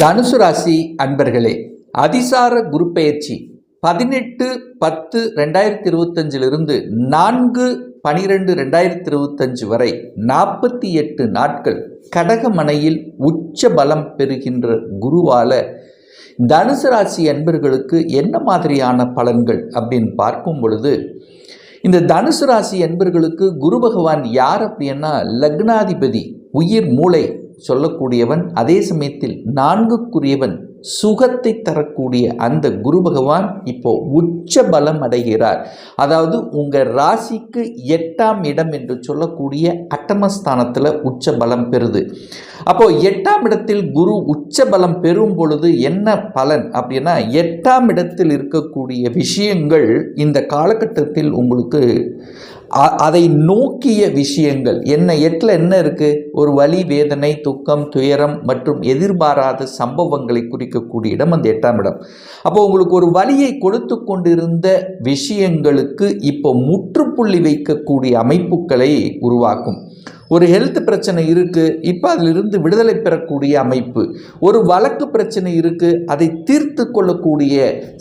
தனுசு ராசி அன்பர்களே அதிசார குரு பெயர்ச்சி. பதினெட்டு பத்து ரெண்டாயிரத்தி இருபத்தஞ்சிலிருந்து நான்கு பனிரெண்டு ரெண்டாயிரத்தி இருபத்தஞ்சு வரை நாற்பத்தி எட்டு நாட்கள் கடகமனையில் உச்ச பலம் பெறுகின்ற குருவால தனுசு ராசி அன்பர்களுக்கு என்ன மாதிரியான பலன்கள் அப்படின்னு பார்க்கும் பொழுது இந்த தனுசு ராசி அன்பர்களுக்கு குரு பகவான் யார் அப்படின்னா லக்னாதிபதி உயிர் மூளை சொல்லக்கூடியவன் அதே சமயத்தில் நான்குக்குரியவன் சுகத்தை தரக்கூடிய அந்த குரு பகவான் இப்போ உச்ச பலம் அடைகிறார். அதாவது உங்கள் ராசிக்கு எட்டாம் இடம் என்று சொல்லக்கூடிய அட்டமஸ்தானத்தில் உச்ச பலம் பெறுது. அப்போ எட்டாம் இடத்தில் குரு உச்ச பலம் பெறும் பொழுது என்ன பலன்? அப்படின்னா எட்டாம் இடத்தில் இருக்கக்கூடிய விஷயங்கள் இந்த காலகட்டத்தில் உங்களுக்கு அதை நோக்கிய விஷயங்கள். என்ன எட்டில் என்ன இருக்குது ஒரு வலி வேதனை துக்கம் துயரம் மற்றும் எதிர்பாராத சம்பவங்களை குறிக்கக்கூடிய இடம் அந்த எட்டாம் இடம். அப்போ உங்களுக்கு ஒரு வலியை கொடுத்து கொண்டிருந்த விஷயங்களுக்கு இப்போ முற்றுப்புள்ளி வைக்கக்கூடிய அமைப்புகளை உருவாக்கும். ஒரு ஹெல்த் பிரச்சனை இருக்குது இப்போ அதிலிருந்து விடுதலை பெறக்கூடிய அமைப்பு. ஒரு வழக்கு பிரச்சனை இருக்குது அதை தீர்த்து கொள்ளக்கூடிய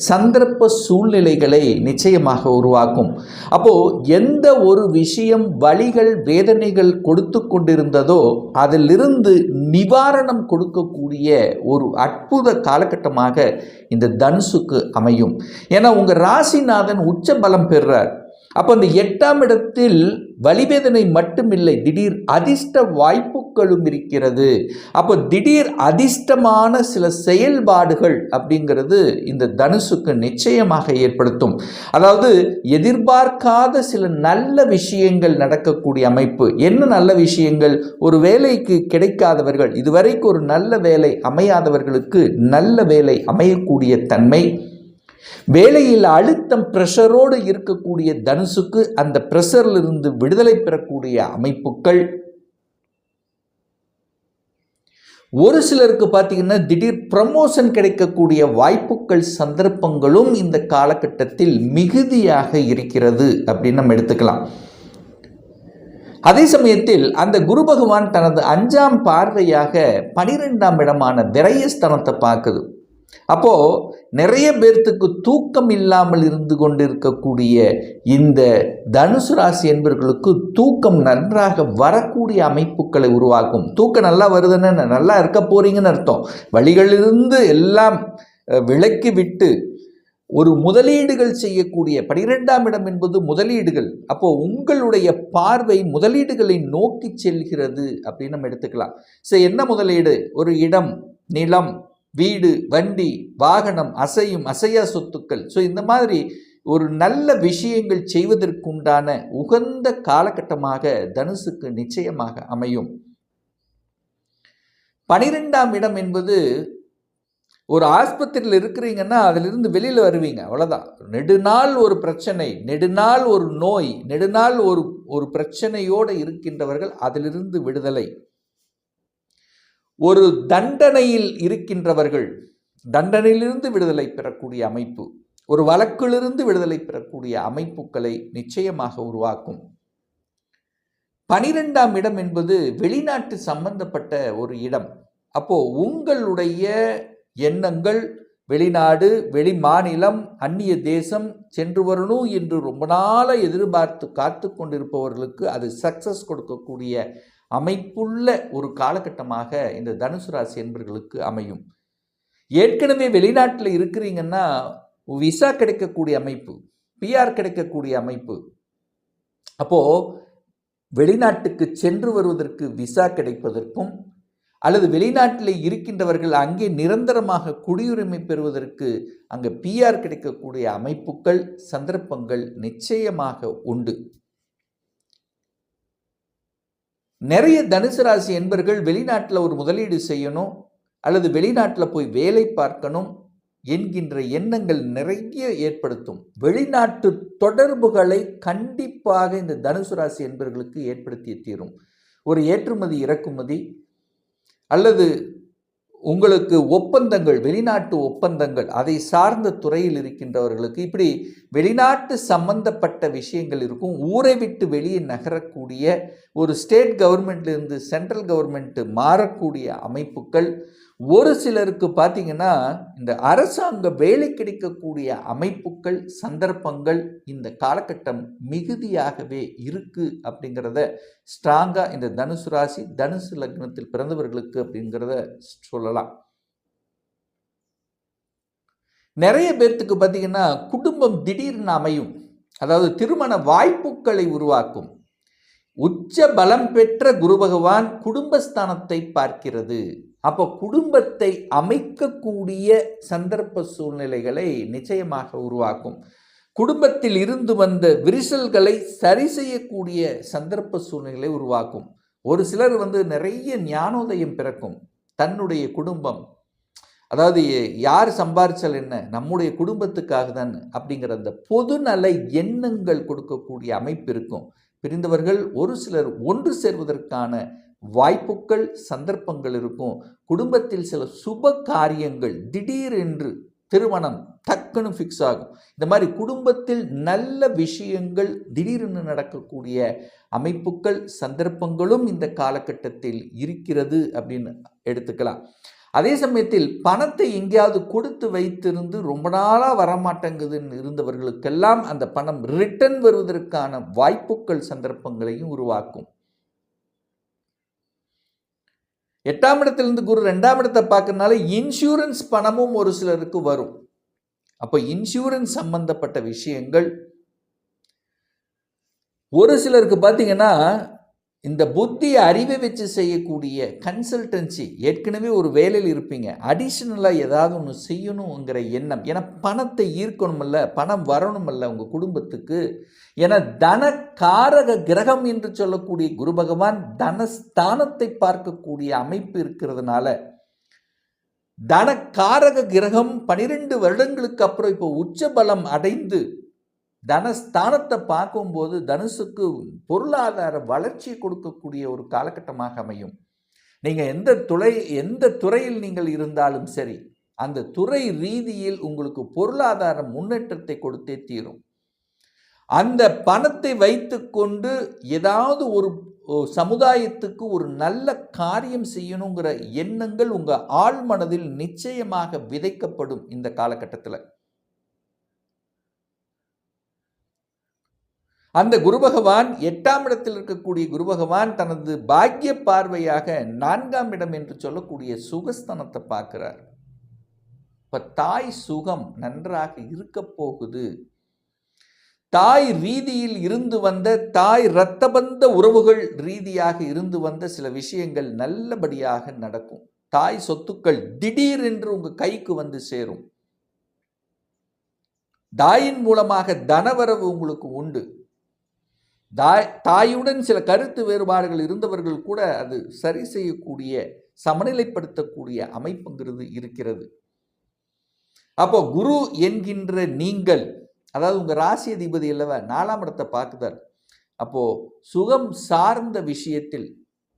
சந்தர்ப்ப சூழ்நிலைகளை நிச்சயமாக உருவாக்கும். அப்போது எந்த ஒரு விஷயம் வழிகள் வேதனைகள் கொடுத்து கொண்டிருந்ததோ அதிலிருந்து நிவாரணம் கொடுக்கக்கூடிய ஒரு அற்புத காலகட்டமாக இந்த தனுசுக்கு அமையும். ஏன்னா உங்கள் ராசிநாதன் உச்ச பலம் பெறுறார். அப்போ அந்த எட்டாம் இடத்தில் வலிவேதனை மட்டுமில்லை திடீர் அதிர்ஷ்ட வாய்ப்புகளும் இருக்கிறது. அப்போ திடீர் அதிர்ஷ்டமான சில செயல்பாடுகள் அப்படிங்கிறது இந்த தனுசுக்கு நிச்சயமாக ஏற்படுத்தும். அதாவது எதிர்பார்க்காத சில நல்ல விஷயங்கள் நடக்கக்கூடிய அமைப்பு. என்ன நல்ல விஷயங்கள்? ஒரு வேலைக்கு கிடைக்காதவர்கள். இதுவரைக்கும் ஒரு நல்ல வேலை அமையாதவர்களுக்கு நல்ல வேலை அமையக்கூடிய தன்மை. வேலையில் அழுத்தம் ப்ரெஷரோடு இருக்கக்கூடிய தனுசுக்கு அந்த ப்ரெஷரிலிருந்து விடுதலை பெறக்கூடிய அமைப்புகள். ஒரு சிலருக்கு பார்த்தீங்கன்னா திடீர் ப்ரமோஷன் கிடைக்கக்கூடிய வாய்ப்புகள் சந்தர்ப்பங்களும் இந்த காலகட்டத்தில் மிகுதியாக இருக்கிறது அப்படின்னு நம்ம எடுத்துக்கலாம். அதே சமயத்தில் அந்த குரு பகவான் தனது அஞ்சாம் பார்வையாக பனிரெண்டாம் இடமான விரயஸ்தனத்தை பார்க்குது. அப்போது நிறைய பேர்த்துக்கு தூக்கம் இல்லாமல் இருந்து கொண்டிருக்கக்கூடிய இந்த தனுசு ராசி என்பவர்களுக்கு தூக்கம் நன்றாக வரக்கூடிய அமைப்புகளை உருவாக்கும். தூக்கம் நல்லா வருதுன்னு நல்லா இருக்க போகிறீங்கன்னு அர்த்தம். வழிகளிலிருந்து எல்லாம் அஹ், விலக்கி விட்டு ஒரு முதலீடுகள் செய்யக்கூடிய பனிரெண்டாம் இடம் என்பது முதலீடுகள். அப்போ உங்களுடைய பார்வை முதலீடுகளை நோக்கி செல்கிறது அப்படின்னு நம்ம எடுத்துக்கலாம். சரி என்ன முதலீடு? ஒரு இடம் நிலம் வீடு வண்டி வாகனம் அசையும் அசையா சொத்துக்கள். ஸோ இந்த மாதிரி ஒரு நல்ல விஷயங்கள் செய்வதற்குண்டான உகந்த காலகட்டமாக தனுசுக்கு நிச்சயமாக அமையும். பனிரெண்டாம் இடம் என்பது ஒரு ஆஸ்பத்திரியில் இருக்கிறீங்கன்னா அதிலிருந்து வெளியில் வருவீங்க. அவ்வளோதான் நெடுநாள் ஒரு பிரச்சனை நெடுநாள் ஒரு நோய் நெடுநாள் ஒரு ஒரு பிரச்சனையோடு இருக்கின்றவர்கள் அதிலிருந்து விடுதலை. ஒரு தண்டனையில் இருக்கின்றவர்கள் தண்டனையிலிருந்து விடுதலை பெறக்கூடிய அமைப்பு ஒரு வழக்கிலிருந்து விடுதலை பெறக்கூடிய அமைப்புகளை நிச்சயமாக உருவாக்கும். பனிரெண்டாம் இடம் என்பது வெளிநாட்டு சம்பந்தப்பட்ட ஒரு இடம். அப்போ உங்களுடைய எண்ணங்கள் வெளிநாடு வெளி மாநிலம் அந்நிய தேசம் சென்று வரணும் என்று ரொம்ப நாளாக எதிர்பார்த்து காத்து கொண்டிருப்பவர்களுக்கு அது சக்சஸ் கொடுக்கக்கூடிய அமைப்புள்ள ஒரு காலகட்டமாக இந்த தனுசு ராசி என்பர்களுக்கு அமையும். ஏற்கனவே வெளிநாட்டில் இருக்கிறீங்கன்னா விசா கிடைக்கக்கூடிய அமைப்பு பிஆர் கிடைக்கக்கூடிய அமைப்பு. அப்போது வெளிநாட்டுக்கு சென்று வருவதற்கு விசா கிடைப்பதற்கும் அல்லது வெளிநாட்டில் இருக்கின்றவர்கள் அங்கே நிரந்தரமாக குடியுரிமை பெறுவதற்கு அங்கே பிஆர் கிடைக்கக்கூடிய அமைப்புகள் சந்தர்ப்பங்கள் நிச்சயமாக உண்டு. நிறைய தனுசு ராசி என்பர்கள் வெளிநாட்டில் ஒரு முதலீடு செய்யணும் அல்லது வெளிநாட்டில் போய் வேலை பார்க்கணும் என்கின்ற எண்ணங்கள் நிறைய ஏற்படுத்தும். வெளிநாட்டு தொடர்புகளை கண்டிப்பாக இந்த தனுசு ராசி என்பர்களுக்கு ஏற்படுத்திய தீரும். ஒரு ஏற்றுமதி இறக்குமதி அல்லது உங்களுக்கு ஒப்பந்தங்கள் வெளிநாட்டு ஒப்பந்தங்கள் அதை சார்ந்த துறையில் இருக்கின்றவர்களுக்கு இப்படி வெளிநாட்டு சம்பந்தப்பட்ட விஷயங்கள் இருக்கும். ஊரை விட்டு வெளியே நகரக்கூடிய ஒரு ஸ்டேட் கவர்மெண்ட்லேருந்து சென்ட்ரல் கவர்மெண்ட்டு மாறக்கூடிய அமைப்புகள் ஒரு சிலருக்கு பார்த்தீங்கன்னா இந்த அரசாங்க வேலை கிடைக்கக்கூடிய அமைப்புகள் சந்தர்ப்பங்கள் இந்த காலகட்டம் மிகுதியாகவே இருக்குது அப்படிங்கிறத ஸ்ட்ராங்காக இந்த தனுசு ராசி தனுசு லக்னத்தில் பிறந்தவர்களுக்கு அப்படிங்கிறத சொல்லலாம். நிறைய பேர்த்துக்கு பார்த்தீங்கன்னா குடும்பம் திடீர்னு அமையும். அதாவது திருமண வாய்ப்புகளை உருவாக்கும். உச்ச பலம் பெற்ற குரு பகவான் குடும்பஸ்தானத்தை பார்க்கிறது. அப்போ குடும்பத்தை அமைக்கக்கூடிய சந்தர்ப்ப சூழ்நிலைகளை நிச்சயமாக உருவாக்கும். குடும்பத்தில் இருந்து வந்த விரிசல்களை சரி செய்யக்கூடிய சந்தர்ப்ப சூழ்நிலைகளை உருவாக்கும். ஒரு சிலர் வந்து நிறைய ஞானோதயம் பிறக்கும். தன்னுடைய குடும்பம். அதாவது யார் சம்பாரிச்சல் என்ன? நம்முடைய குடும்பத்துக்காக தான் அப்படிங்கிற அந்த பொதுநல எண்ணங்கள் கொடுக்கக்கூடிய அமைப்பு இருக்கும். பிரிந்தவர்கள் ஒரு சிலர் ஒன்று சேர்வதற்கான வாய்ப்புகள் சந்தர்ப்பங்கள் இருக்கும். குடும்பத்தில் சில சுப காரியங்கள் திடீரென்று திருமணம் டக்குன்னு ஃபிக்ஸ் ஆகும். இந்த மாதிரி குடும்பத்தில் நல்ல விஷயங்கள் திடீரென்று நடக்கக்கூடிய அமைப்புகள் சந்தர்ப்பங்களும் இந்த காலகட்டத்தில் இருக்கிறது அப்படின்னு எடுத்துக்கலாம். அதே சமயத்தில் பணத்தை எங்கேயாவது கொடுத்து வைத்திருந்து ரொம்ப நாளாக வரமாட்டேங்குதுன்னு இருந்தவர்களுக்கெல்லாம் அந்த பணம் ரிட்டர்ன் வருவதற்கான வாய்ப்புகள் சந்தர்ப்பங்களையும் உருவாக்கும். எட்டாம் இடத்திலிருந்து குரு ரெண்டாம் இடத்தை பார்க்கறதுனால இன்சூரன்ஸ் பணமும் ஒரு சிலருக்கு வரும். அப்போ இன்சூரன்ஸ் சம்பந்தப்பட்ட விஷயங்கள் ஒரு சிலருக்கு பார்த்தீங்கன்னா இந்த புத்தி அறிவை வச்சு செய்யக்கூடிய கன்சல்டன்சி ஏற்கனவே ஒரு வேலையில் இருப்பீங்க. அடிஷ்னலாக ஏதாவது ஒன்று செய்யணுங்கிற எண்ணம். ஏன்னா பணத்தை ஈர்க்கணுமில்ல பணம் வரணுமில்ல உங்கள் குடும்பத்துக்கு. ஏன்னா காரக கிரகம் என்று சொல்லக்கூடிய குரு பகவான் தனஸ்தானத்தை பார்க்கக்கூடிய அமைப்பு இருக்கிறதுனால தனக்காரக கிரகம் பனிரெண்டு வருடங்களுக்கு அப்புறம் இப்போ உச்ச பலம் அடைந்து தனஸ்தானத்தை பார்க்கும்போது தனுசுக்கு பொருளாதார வளர்ச்சி கொடுக்கக்கூடிய ஒரு காலகட்டமாக அமையும். நீங்கள் எந்த துறை எந்த துறையில் நீங்கள் இருந்தாலும் சரி அந்த துறை ரீதியில் உங்களுக்கு பொருளாதார முன்னேற்றத்தை கொடுத்தே தீரும். அந்த பணத்தை வைத்துக்கொண்டு ஏதாவது ஒரு சமுதாயத்துக்கு ஒரு நல்ல காரியம் செய்யணுங்கிற எண்ணங்கள் உங்கள் ஆழ்மனதில் நிச்சயமாக விதைக்கப்படும் இந்த காலகட்டத்தில். அந்த குரு பகவான் எட்டாம் இடத்தில் இருக்கக்கூடிய குரு பகவான் தனது பாக்கிய பார்வையாக நான்காம் இடம் என்று சொல்லக்கூடிய சுகஸ்தனத்தை பார்க்கிறார். இப்போ தாய் சுகம் நன்றாக இருக்க போகுது. தாய் ரீதியில் இருந்து வந்த தாய் இரத்தபந்த உறவுகள் ரீதியாக இருந்து வந்த சில விஷயங்கள் நல்லபடியாக நடக்கும். தாய் சொத்துக்கள் திடீர் என்று உங்கள் கைக்கு வந்து சேரும். தாயின் மூலமாக தனவரவு உங்களுக்கு உண்டு. தாய் தாயுடன் சில கருத்து வேறுபாடுகள் இருந்தவர்கள் கூட அது சரி செய்யக்கூடிய சமநிலைப்படுத்தக்கூடிய அமைப்புங்கிறது இருக்கிறது. அப்போ குரு என்கின்ற நீங்கள் அதாவது உங்கள் ராசி அதிபதி அல்லவா நாலாம் இடத்தை பார்க்குதார் அப்போது சுகம் சார்ந்த விஷயத்தில்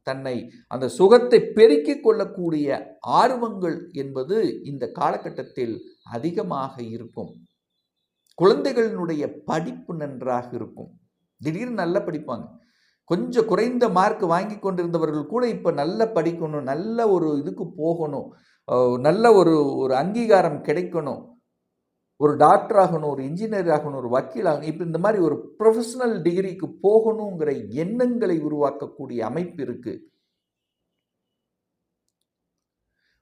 தன்னை அந்த சுகத்தை பெருக்கிக் கொள்ளக்கூடிய ஆர்வங்கள் என்பது இந்த காலகட்டத்தில் அதிகமாக இருக்கும். குழந்தைகளினுடைய படிப்பு நன்றாக இருக்கும். திடீர்னு நல்லா படிப்பாங்க. கொஞ்சம் குறைந்த மார்க் வாங்கி கொண்டிருந்தவர்கள் கூட இப்போ நல்லா படிக்கணும் நல்ல ஒரு இதுக்கு போகணும் நல்ல ஒரு ஒரு அங்கீகாரம் கிடைக்கணும். ஒரு டாக்டர் ஆகணும் ஒரு இன்ஜினியர் ஆகணும் ஒரு வக்கீல் ஆகணும் இப்போ இந்த மாதிரி ஒரு ப்ரொஃபஷனல் டிகிரிக்கு போகணுங்கிற எண்ணங்களை உருவாக்கக்கூடிய அமைப்பு இருக்குது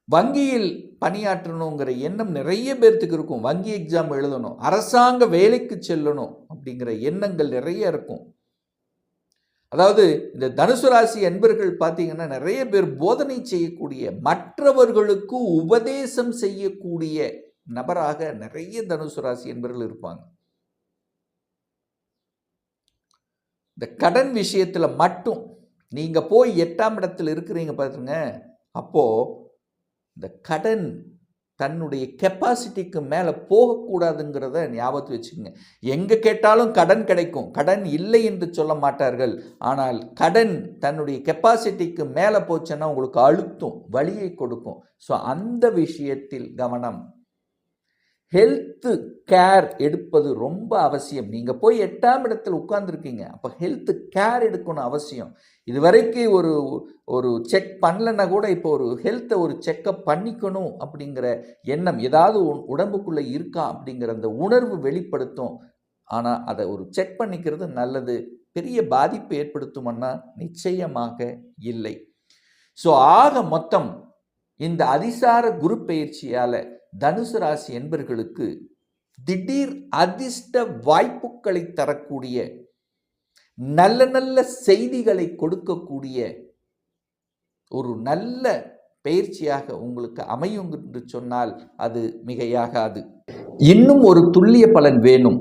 வங்கியில் பணியாற்றணுங்கிற எண்ணம் நிறைய பேர்த்துக்கு இருக்கும். வங்கி எக்ஸாம் எழுதணும் அரசாங்க வேலைக்கு செல்லணும் அப்படிங்கிற எண்ணங்கள் நிறைய இருக்கும். அதாவது இந்த தனுசு ராசி அன்பர்கள் பார்த்தீங்கன்னா நிறைய பேர் போதனை செய்யக்கூடிய மற்றவர்களுக்கு உபதேசம் செய்யக்கூடிய நபராக நிறைய தனுசு ராசி என்பர்கள் இருப்பாங்க. இந்த கடன் விஷயத்தில் மட்டும் நீங்கள் போய் எட்டாம் இடத்தில் இருக்கிறீங்க பார்த்துங்க அப்போது இந்த கடன் தன்னுடைய கெப்பாசிட்டிக்கு மேலே போகக்கூடாதுங்கிறத ஞாபகத்து வச்சுக்கோங்க. எங்கே கேட்டாலும் கடன் கிடைக்கும். கடன் இல்லை என்று சொல்ல மாட்டார்கள். ஆனால் கடன் தன்னுடைய கெப்பாசிட்டிக்கு மேலே போச்சுன்னா உங்களுக்கு அழுத்தும் வழியை கொடுக்கும். ஸோ அந்த விஷயத்தில் கவனம் ஹெல்த்து கேர் எடுப்பது ரொம்ப அவசியம். நீங்கள் போய் எட்டாம் இடத்தில் உட்கார்ந்துருக்கீங்க. அப்போ ஹெல்த்து கேர் எடுக்கணும் அவசியம். இது வரைக்கும் ஒரு ஒரு செக் பண்ணலன்னா கூட இப்போ ஒரு ஹெல்த்தை ஒரு செக்கப் பண்ணிக்கணும் அப்படிங்கிற எண்ணம் ஏதாவது உடம்புக்குள்ளே இருக்கா அப்படிங்கிற அந்த உணர்வு வெளிப்படுத்தும். ஆனால் அதை ஒரு செக் பண்ணிக்கிறது நல்லது. பெரிய பாதிப்பு ஏற்படுத்துமன்னா நிச்சயமாக இல்லை. ஸோ ஆக மொத்தம் இந்த அதிசார குரு பயிற்சியால் தனுசு ராசி என்பர்களுக்கு திடீர் அதிர்ஷ்ட வாய்ப்புகளை தரக்கூடிய நல்ல நல்ல செய்திகளை கொடுக்கக்கூடிய ஒரு நல்ல பயிற்சியாக உங்களுக்கு அமையும் என்று சொன்னால் அது மிகையாகாது. இன்னும் ஒரு துல்லிய பலன் வேணும்.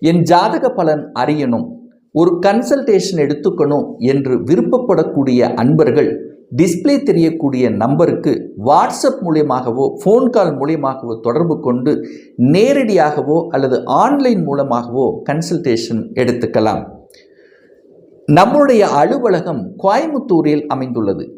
என் ஜாதக பலன் அறியணும். ஒரு கன்சல்டேஷன் எடுத்துக்கணும் என்று விருப்பப்படக்கூடிய அன்பர்கள் டிஸ்ப்ளே தெரியக்கூடிய நம்பருக்கு வாட்ஸ்அப் மூலியமாகவோ ஃபோன் கால் மூலியமாகவோ தொடர்பு கொண்டு நேரடியாகவோ அல்லது ஆன்லைன் மூலமாகவோ கன்சல்டேஷன் எடுத்துக்கலாம். நம்முடைய அலுவலகம் கோயம்புத்தூரில் அமைந்துள்ளது.